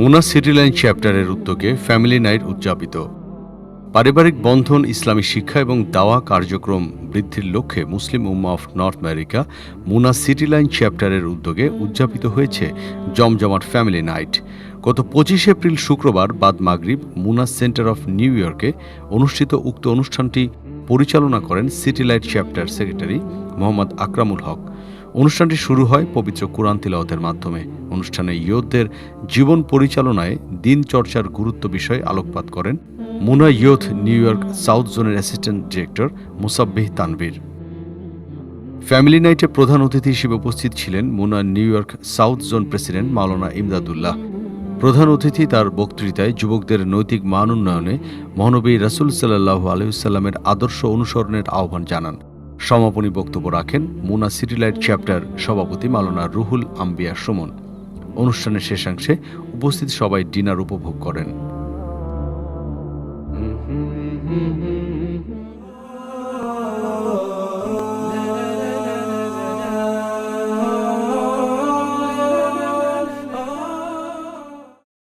মুনা সিটিলাইন চ্যাপ্টারের উদ্যোগে family night উদযাপিত। পারিবারিক বন্ধন, ইসলামী শিক্ষা এবং দাওয়া কার্যক্রম বৃদ্ধির লক্ষ্যে Muslim Ummah of North America MUNA city line চ্যাপ্টারের উদ্যোগে উদযাপিত হয়েছে জমজমাট ফ্যামিলি নাইট। গত পঁচিশ এপ্রিল শুক্রবার বাদ মাগরিব মুনা সেন্টার অফ নিউ ইয়র্কে অনুষ্ঠিত উক্ত অনুষ্ঠানটি পরিচালনা করেন city light chapter secretary Mohammad Akramul Haque. অনুষ্ঠানটি শুরু হয় পবিত্র কোরআন তিলাওয়াতের মাধ্যমে। অনুষ্ঠানে ইয়োধদের জীবন পরিচালনায় দিন চর্চার গুরুত্ব বিষয়ে আলোকপাত করেন MUNA youth New York south জোনের assistant director Musabbih Tanvir. Family নাইটে প্রধান অতিথি হিসেবে উপস্থিত ছিলেন MUNA New York south zone president মাওলানা ইমদাদুল্লাহ। প্রধান অতিথি তার বক্তৃতায় যুবকদের নৈতিক মান উন্নয়নে মহানবী রাসুল সাল্লাহ আলহিসাল্লামের আদর্শ অনুসরণের আহ্বান জানান। সমাপনী বক্তব্য রাখেন মুনা সিটিলাইট চ্যাপ্টার সভাপতি মালনা রুহুল আম্বিয়া সুমন। অনুষ্ঠানের শেষাংশে উপস্থিত সবাই ডিনার উপভোগ করেন।